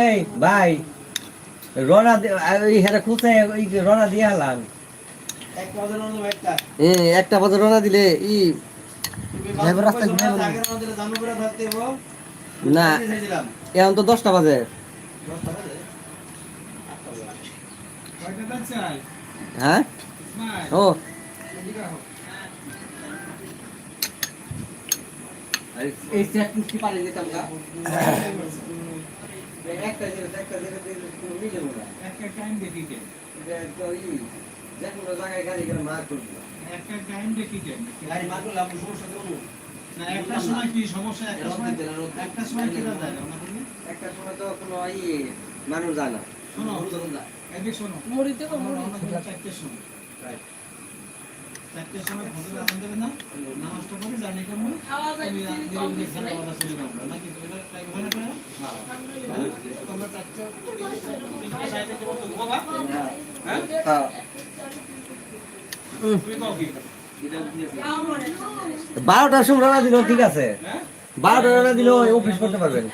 এই ভাই রনা ওই খুঁজে ওই রনা দিয়ে হালাম। একটা। পথে রনা দিলে ই ঘুরে না এখন তো দশটা বাজে। হ্যাঁ? ও। এই সেট কি পারে দিতাম না। একটা জিনিস একটা জিনিস কোনো মিলে না ওই যে কোনো জায়গায় গাড়ি করে মার করব গাড়ি মার করলে আপনি সমস্যা একটা সময় কি সমস্যা একটা সময় একটা সময় কি যায় না একটা সময় তো কোনো ই মানুষ যায় না। শোনো এদিকে শোনো মুড়িতে তো হলো চারটের সময়। চারটের সময় ফজর আজান দেবে না। নামাজটা পড়ে জানি কেমন। ধীরে ধীরে যাব নাকি না তোমরা চারটে ঘুমাবা হ্যাঁ তুমি কি বারোটার সময় রানা দিলেও ঠিক আছে। বারোটা রানা দিলেও অফিস করতে পারবেন।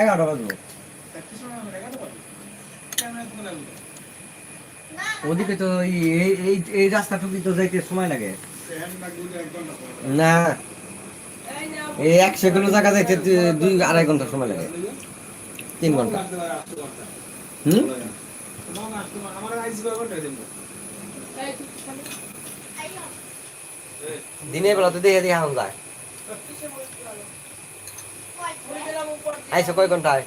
এগারোটা বাজবো। ওদিকে তো এই এই রাস্তাটুকু তো যাইতে সময় লাগে। না। এই একশো কিলো জায়গা যাইতে দুই আড়াই ঘণ্টা সময় লাগে। তিন ঘণ্টা। দিনের বেলা তো দেখে দেখে যায়। আইসো কয় ঘন্টায়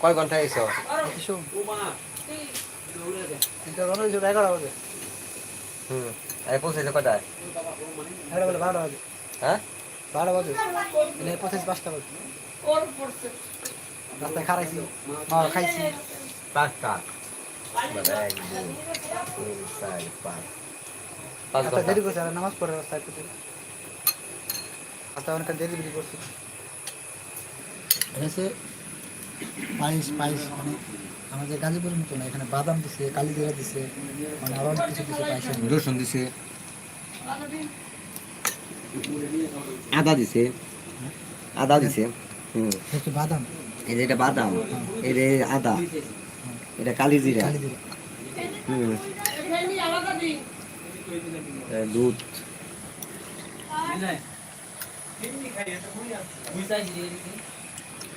কয়। ঘণ্টা বাজে। হুম পৌঁছেছো এগারো বাজে, বারোটা বাজে। হ্যাঁ বারোটা বাজে। পঁচিশ পাঁচটা বাজে। রাস্তায় খারাইছি মার খাইছি পাঁচটা দেরি করছে আর নামাজ পড়ে রাস্তায়। রাস্তায় অনেকটা দেরি দেরি করছে এসে পায়েস পায়েস মানে আমাদের গাজীপুরের মতো না এখানে বাদাম দিছে কালিজিরা দিছে মানে আরও অনেক কিছু দিছে পায়েসে রসুন দিছে আদা দিছে আদা দিছে হুম হচ্ছে বাদাম এই যে এটা বাদাম এই যে আদা এটা কালি জিরা কালিজিরা হুম দুধ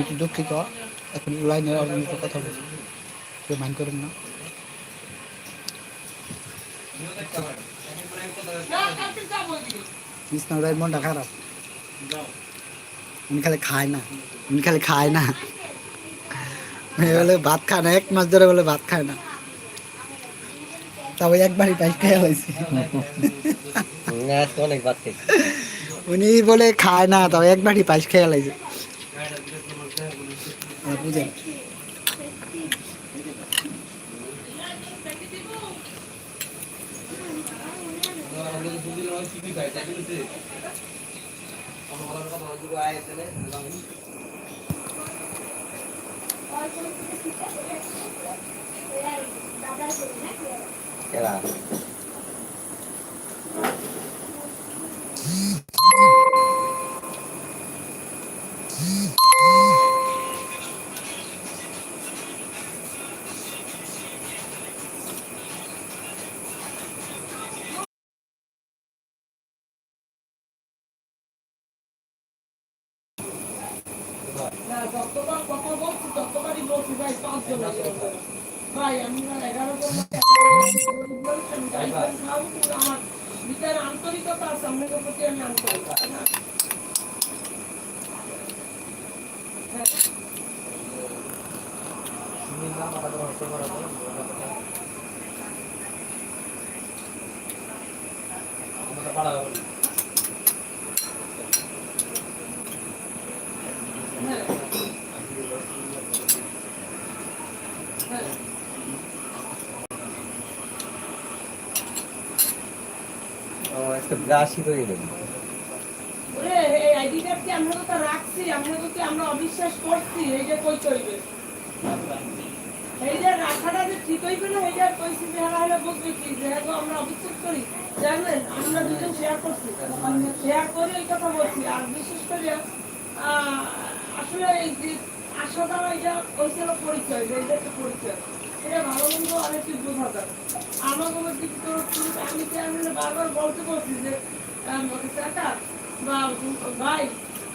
একটু দুঃখিত। এখন লাইনের আর কথা বলছি। কেউ করেন না? মনটা খারাপ। উনি খালি খায় না। উনি খালি খায় না। বলে ভাত খায় না, এক মাস ধরে বলে ভাত খায় না। তবে একবারই পাইস খেয়ে হয়েছে। অনেক ভাত উনি বলে খায় না তবে একবারই পাইস খেয়ে লাগছে বুঝেন। 对吧？একটা ব্রাশই তৈরি দেবো ওরে এই আইডি কার্ড কি আমরা তো রাখছি, আমরা তো আমরা অবিশ্বাস করছি? এই যে কই কইবে এই যে রাখাটা যে ঠিক হইবে না, এই যে কইছি যে হারা হারা বুঝবে কি? যেহেতু আমরা অবিশ্বাস করি জানেন আমরা দুজন শেয়ার করছি। শেয়ার করে এই কথা বলছি। আর বিশেষ করে আসলে এই যে আশাটা, এটা কইছিল পরিচয়, যে এটা একটা পরিচয়। এটা ভালো মন্দ অনেকটি বোঝা যায়। আমার কোনো দিক আমি চেয়ারম্যানে বারবার বলতে বলছি যে কাকা বা, ভাই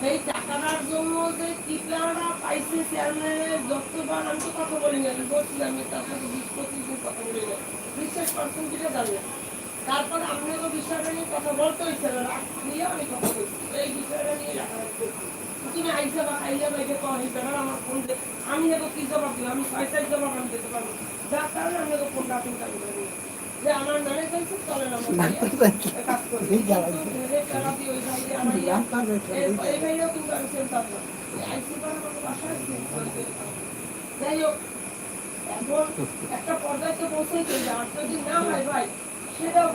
এই টাকাটার জন্য যে পাইছে চেয়ারম্যানের আমি তো কথা বলি না আমি তার সাথে বিশ পঁচিশ দিন কথা বলি না বিশ্বাস করছেন কিনা জানেন তারপর আপনাকে বিষয়টা নিয়ে কথা বলতে হয়েছিল রাত নিয়ে আমি কথা বলছি। এই বিষয়টা নিয়ে তুমি আইসা বা বা এটা আমার ফোন আমি এবার কি জবাব দিলাম আমি ছয় সাত জবাব আমি দিতে পারব যার কারণে আমি এবার ফোনটা আপনি চালু যাই হোক এখন একটা পর্যায়ে তো পৌঁছেছে যে আর যদি না হয় ভাই সেটাও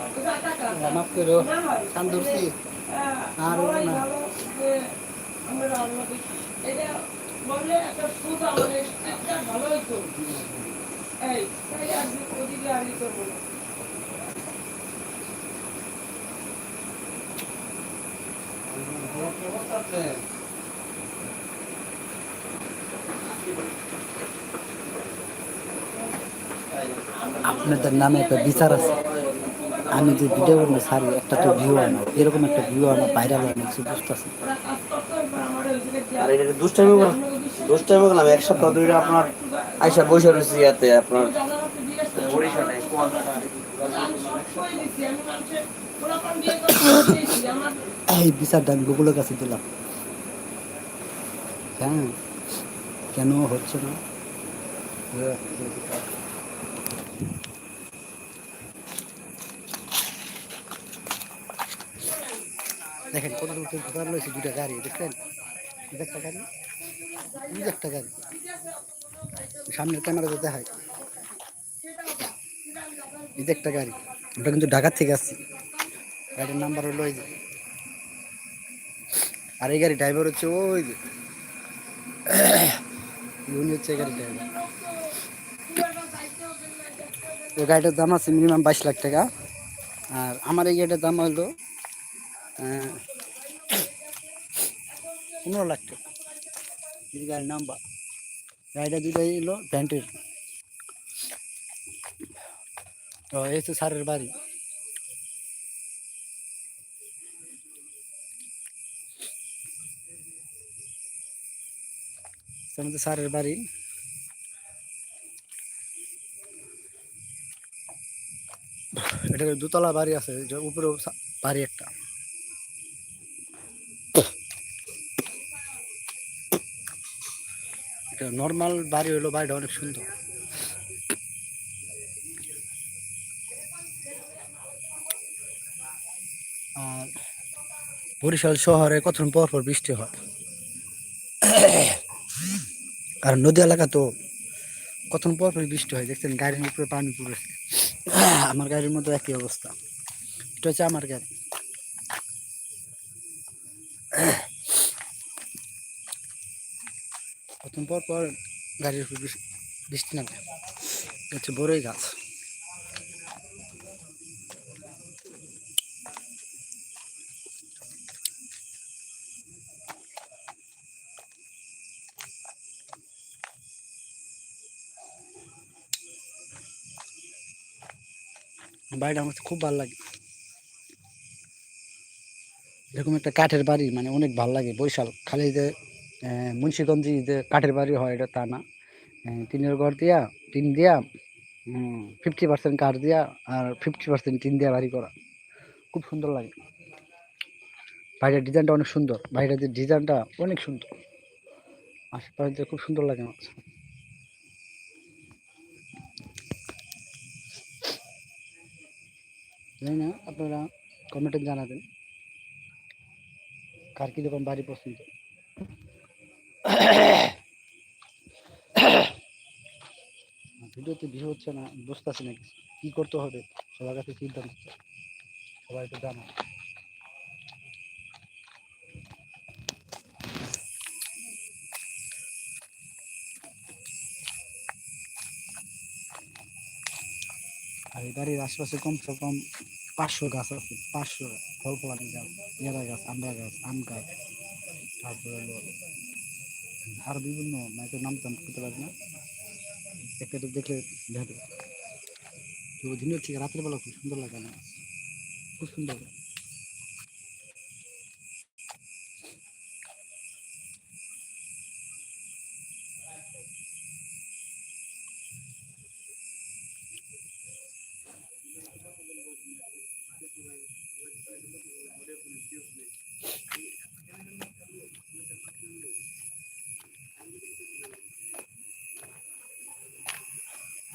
টাকা। মাফ করো। না হয় কান আর না। ভালো আমরা আল্লাহকে এটা বললে একটা সুদা মানে একটা ভালো হইতো এই তাই আর ওদিকে আর ই করব? না আপনাদের নামে একটা বিচার আছে। আমি যে ভিডিও করব সারি একটা তো ভিউ আনো এরকম একটা ভিউ আনো ভাইরাল হয় কিছু বুঝতেছে জায়গায় আর এটা দুষ্টামি করলাম। দুষ্টামি করলাম। এক সপ্তাহ ধরে আপনার আইসা বসে রয়েছি ইয়াতে আপনার বরিশালে এই বিচারটা আমি গুগলের কাছে দিলাম। হ্যাঁ কেন হচ্ছে না? দেখেন থেকে ঢোকার রয়েছে দুটা গাড়ি, দেখছেন? এই একটা গাড়ি এই একটা গাড়ি। সামনের ক্যামেরাতে দেখায় এই যে একটা গাড়ি, ওটা কিন্তু ঢাকার থেকে আসছি। গাড়ির নাম্বার হলো ওই যে। আর এই গাড়ি ড্রাইভার হচ্ছে ওই যে। উনি হচ্ছে এই গাড়ির ড্রাইভার ওই গাড়িটার দাম আছে মিনিমাম বাইশ লাখ টাকা। আর আমার এই গাড়িটার দাম হলো পনেরো লাখ টাকা। এই গাড়ির নাম্বার গাড়িটা দুটাই এলো প্যান্টের। তো এই তো স্যারের বাড়ি। আমাদের স্যারের বাড়ি। এটা দুতলা বাড়ি আছে, যে উপরেও বাড়ি একটা। নর্মাল বাড়ি হলো বাড়িটা অনেক সুন্দর। আর বরিশাল শহরে কতক্ষণ পর পর বৃষ্টি হয়? আর নদী এলাকা তো কতক্ষণ পর পর বৃষ্টি হয়, দেখছেন গাড়ির উপরে পানি পড়েছে আমার গাড়ির মধ্যে একই অবস্থা। এটা হচ্ছে আমার গাড়ি। কতক্ষণ পর পর গাড়ির উপর বৃষ- বৃষ্টি নামে। হচ্ছে বড়ই গাছ। বাড়িটা আমার খুব ভালো লাগে। এরকম একটা কাঠের বাড়ি মানে অনেক ভালো লাগে। বৈশাল খালি যে মুন্সিগঞ্জে যে কাঠের বাড়ি হয়, এটা তা না। টিনের ঘর দিয়া, টিন দিয়া ফিফটি পার্সেন্ট কাঠ দিয়া আর ফিফটি পার্সেন্ট টিন দিয়া বাড়ি করা। খুব সুন্দর লাগে। বাইরের ডিজাইনটা অনেক সুন্দর। যে ডিজাইনটা অনেক সুন্দর। আশেপাশে খুব সুন্দর লাগে আমার। জানি না, আপনারা কমেন্টে জানাবেন। কার কীরকম বাড়ি পছন্দ? ভিডিওতে ভিউ হচ্ছে না, বুঝতেছি না কি করতে হবে, সবার কাছে সিদ্ধান্ত। সবাই তো জানা। এই বাড়ির আশেপাশে কমসে কম পাঁচশো গাছ আছে। পাঁচশো ফল ফলানি গাছ, পেয়ারা গাছ আমরা গাছ, আম গাছ, তারপরে হলো আর বিভিন্ন মাইকের নাম টাম করতে পারি না। একটা তো দেখলে তো দিনের ঠিক রাতের বেলা খুব সুন্দর লাগে না। খুব সুন্দর।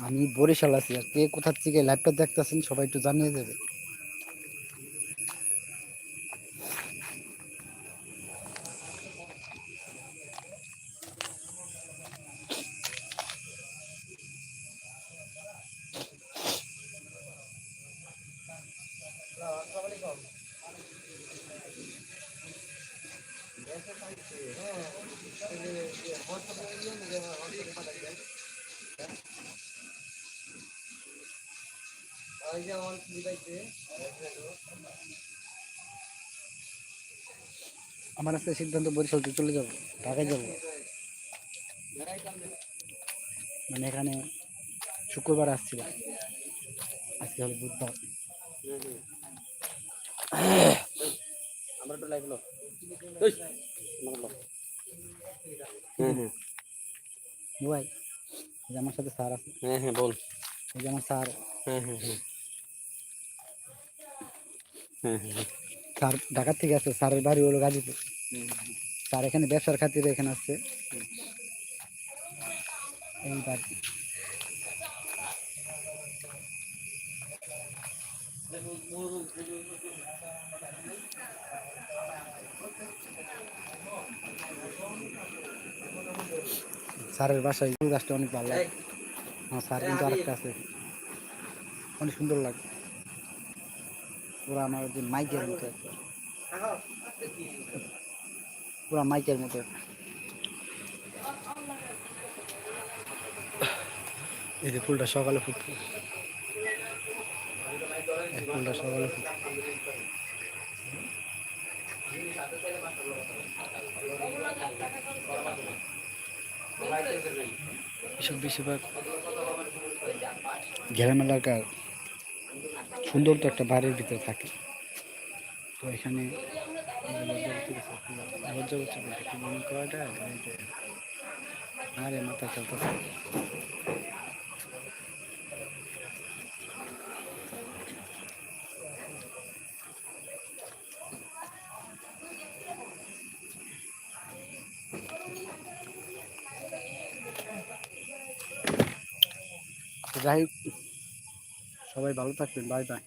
আমি বরিশাল আছি। আর কে কোথার থেকে লাইভটা দেখতেছেন সবাই একটু জানিয়ে দেবে। আমার আজকে সিদ্ধান্ত বরিশাল চলে যাব ঢাকায় যাব। মানে এখানে শুক্রবার আসছিলাম আজকে হলো বুধবার। আমরা একটু লাগল হ্যাঁ হ্যাঁ। মোবাইল যে আমার সাথে স্যার আছে। হ্যাঁ হ্যাঁ বল। এই যে আমার স্যার। হ্যাঁ হ্যাঁ হ্যাঁ। হ্যাঁ হ্যাঁ স্যার ঢাকার থেকে আসছে, স্যারের বাড়ি হলো গাজীপুর। স্যার এখানে ব্যবসার খাতিরে এখানে আসছে। এই বাড়ি স্যারের বাসায় গাছটা অনেক ভালো লাগে। আমার স্যার কিন্তু আরেকটা আছে। অনেক সুন্দর লাগে। পুরো আমার যে মাইকের মতো। পুরো মাইকের মতো এই যে ফুলটা সকালে এই ফুলটা সকালে ফুটছে। এসব বেশিরভাগ গ্রাম এলাকার সুন্দর তো একটা বাড়ির ভিতরে থাকে। তো এখানে লজ্জা করছে বলতে কি মনে করাটা এই যে আরে মাথা চলতেছে তো যাই হোক, সবাই ভালো থাকবেন বাই বাই।